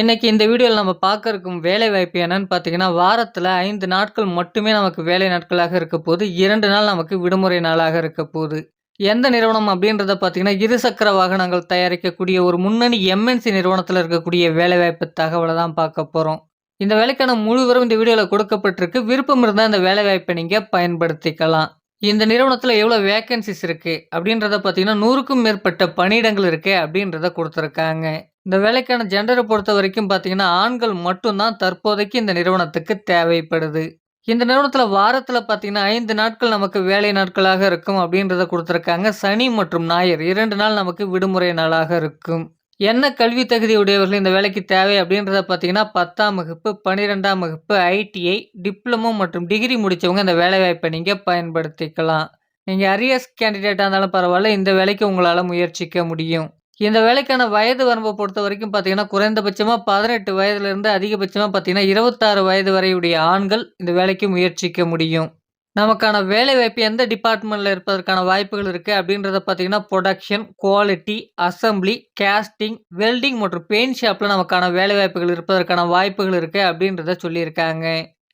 இன்றைக்கி இந்த வீடியோவில் நம்ம பார்க்க இருக்கும் வேலை வாய்ப்பு என்னன்னு பார்த்தீங்கன்னா வாரத்தில் ஐந்து நாட்கள் மட்டுமே நமக்கு வேலை நாட்களாக இருக்க போது இரண்டு நாள் நமக்கு விடுமுறை நாளாக இருக்க போகுது எந்த நிறுவனம் அப்படின்றத பார்த்தீங்கன்னா இருசக்கர வாகனங்கள் தயாரிக்கக்கூடிய ஒரு முன்னணி எம்என்சி நிறுவனத்தில் இருக்கக்கூடிய வேலைவாய்ப்பு தகவலை தான் பார்க்க போகிறோம் இந்த வேலைக்கான முழுவரும் இந்த வீடியோவில் கொடுக்கப்பட்டிருக்கு. விருப்பம் இருந்தால் இந்த வேலைவாய்ப்பை நீங்கள் பயன்படுத்திக்கலாம். இந்த நிறுவனத்தில் எவ்வளோ வேக்கன்சிஸ் இருக்குது அப்படின்றத பார்த்தீங்கன்னா நூறுக்கும் மேற்பட்ட பணியிடங்கள் இருக்குது அப்படின்றத கொடுத்துருக்காங்க. இந்த வேலைக்கான ஜெண்டரை பொறுத்த வரைக்கும் பார்த்தீங்கன்னா ஆண்கள் மட்டும்தான் தற்போதைக்கு இந்த நிறுவனத்துக்கு தேவைப்படுது. இந்த நிறுவனத்தில் வாரத்தில் பார்த்தீங்கன்னா ஐந்து நாட்கள் நமக்கு வேலை நாட்களாக இருக்கும் அப்படின்றத கொடுத்துருக்காங்க. சனி மற்றும் ஞாயிறு இரண்டு நாள் நமக்கு விடுமுறை நாளாக இருக்கும். என்ன கல்வி தகுதி உடையவர்கள் இந்த வேலைக்கு தேவை அப்படின்றத பார்த்தீங்கன்னா பத்தாம் வகுப்பு பன்னிரெண்டாம் வகுப்பு ஐடிஐ டிப்ளமோ மற்றும் டிகிரி முடித்தவங்க இந்த வேலைவாய்ப்பை நீங்கள் பயன்படுத்திக்கலாம். நீங்கள் அரியர்ஸ் கேண்டிடேட்டாக இருந்தாலும் பரவாயில்ல இந்த வேலைக்கு உங்களால் முயற்சிக்க முடியும். இந்த வேலைக்கான வயது வரம்பை பொறுத்த வரைக்கும் பார்த்தீங்கன்னா குறைந்தபட்சமாக பதினெட்டு வயதுலேருந்து அதிகபட்சமாக பார்த்தீங்கன்னா இருபத்தாறு வயது வரையுடைய ஆண்கள் இந்த வேலைக்கு முயற்சிக்க முடியும். நமக்கான வேலை வாய்ப்பு எந்த டிபார்ட்மெண்ட்டில் இருப்பதற்கான வாய்ப்புகள் இருக்குது அப்படின்றத பார்த்தீங்கன்னா production quality assembly casting welding மற்றும் பெயிண்ட் ஷாப்பில் நமக்கான வேலை வாய்ப்புகள் இருப்பதற்கான வாய்ப்புகள் இருக்குது அப்படின்றத சொல்லியிருக்காங்க.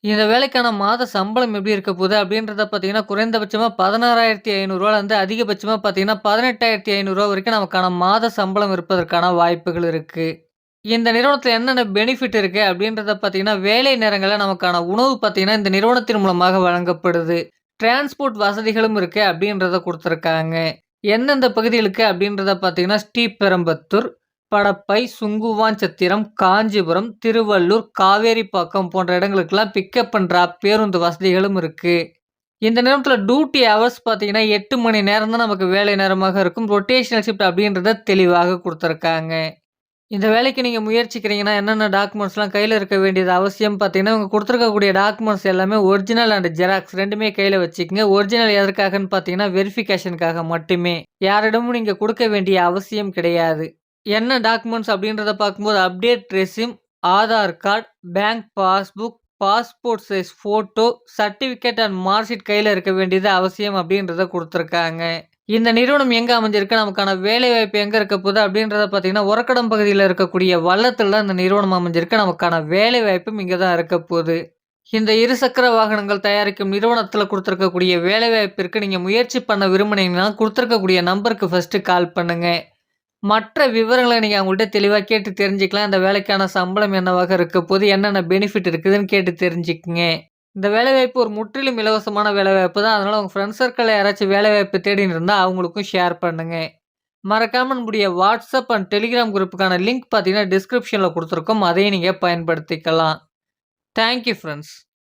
இந்த வேலைக்கான மாத சம்பளம் எப்படி இருக்க போகுது? அப்படின்றத பார்த்தீங்கன்னா குறைந்தபட்சமாக பதினாறாயிரத்தி ஐநூறுரூவாலேருந்து அதிகபட்சமாக பார்த்தீங்கன்னா பதினெட்டாயிரத்தி ஐநூறுரூவா வரைக்கும் நமக்கான மாத சம்பளம் இருப்பதற்கான வாய்ப்புகள் இருக்குது இந்த நிறுவனத்தில் என்னென்ன பெனிஃபிட் இருக்குது அப்படின்றத பார்த்தீங்கன்னா வேலை நேரங்களில் நமக்கான உணவு பார்த்தீங்கன்னா இந்த நிறுவனத்தின் மூலமாக வழங்கப்படுது. டிரான்ஸ்போர்ட் வசதிகளும் இருக்குது அப்படின்றத கொடுத்துருக்காங்க. எந்தெந்த பகுதிகளுக்கு அப்படின்றத பார்த்தீங்கன்னா ஸ்ரீபெரும்பத்தூர் படப்பை சுங்குவாஞ்சத்திரம் காஞ்சிபுரம் திருவள்ளூர் காவேரிப்பாக்கம் போன்ற இடங்களுக்கெல்லாம் பிக்கப் அண்ட் பேருந்து வசதிகளும் இருக்குது இந்த நேரத்தில் டியூட்டி ஹவர்ஸ் பார்த்தீங்கன்னா எட்டு மணி நேரம் தான் நமக்கு வேலை நேரமாக இருக்கும். ரொட்டேஷனல் ஷிஃப்ட் அப்படின்றத தெளிவாக கொடுத்துருக்காங்க. இந்த வேலைக்கு நீங்கள் முயற்சிக்கிறீங்கன்னா என்னென்ன டாக்குமெண்ட்ஸ்லாம் கையில் இருக்க வேண்டியது அவசியம்? பார்த்தீங்கன்னா உங்கள் கொடுத்துருக்கக்கூடிய டாக்குமெண்ட்ஸ் எல்லாமே ஒரிஜினல் அண்ட் ஜெராக்ஸ் ரெண்டுமே கையில் வச்சுக்கோங்க. ஒரிஜினல் எதற்காகன்னு பார்த்தீங்கன்னா வெரிஃபிகேஷனுக்காக மட்டுமே. யாரிடமும் நீங்கள் கொடுக்க வேண்டிய அவசியம் கிடையாது. என்ன டாக்குமெண்ட்ஸ் அப்படின்றத பார்க்கும்போது update resume Aadhaar card bank passbook passport size photo certificate and marksheet கையில் இருக்க வேண்டியது அவசியம் அப்படின்றத கொடுத்துருக்காங்க. இந்த நிறுவனம் எங்கே அமைஞ்சிருக்கு? நமக்கான வேலைவாய்ப்பு எங்கே இருக்க போகுது? அப்படின்றத பார்த்தீங்கன்னா உரக்கடம் பகுதியில் இருக்கக்கூடிய வள்ளத்தில் தான் இந்த நிறுவனம் அமைஞ்சிருக்கு. நமக்கான வேலைவாய்ப்பும் இங்கே தான் இருக்க போகுது. இந்த இருசக்கர வாகனங்கள் தயாரிக்கும் நிறுவனத்தில் கொடுத்துருக்கக்கூடிய வேலைவாய்ப்பிற்கு நீங்கள் முயற்சி பண்ண விரும்புனீங்கன்னா கொடுத்துருக்கக்கூடிய நம்பருக்கு ஃபஸ்ட்டு கால் பண்ணுங்கள் மற்ற விவரங்களை நீங்கள் அவங்கள்ட்ட தெளிவாக கேட்டு தெரிஞ்சுக்கலாம். இந்த வேலைக்கான சம்பளம் என்னவாக இருக்க போது என்னென்ன பெனிஃபிட் இருக்குதுன்னு கேட்டு தெரிஞ்சுக்குங்க. இந்த வேலைவாய்ப்பு ஒரு முற்றிலும் இலவசமான வேலைவாய்ப்பு தான். அதனால் உங்கள் ஃப்ரெண்ட்ஸ் சர்க்கிளில் யாராச்சும் வேலைவாய்ப்பு தேடின்னு இருந்தால் அவங்களுக்கும் ஷேர் பண்ணுங்கள் மறக்காமல் நம்முடைய வாட்ஸ்அப் அண்ட் டெலிகிராம் குரூப்புக்கான லிங்க் பார்த்தீங்கன்னா டிஸ்கிரிப்ஷனில் கொடுத்துருக்கோம். அதையும் நீங்கள் பயன்படுத்திக்கலாம். Thank you friends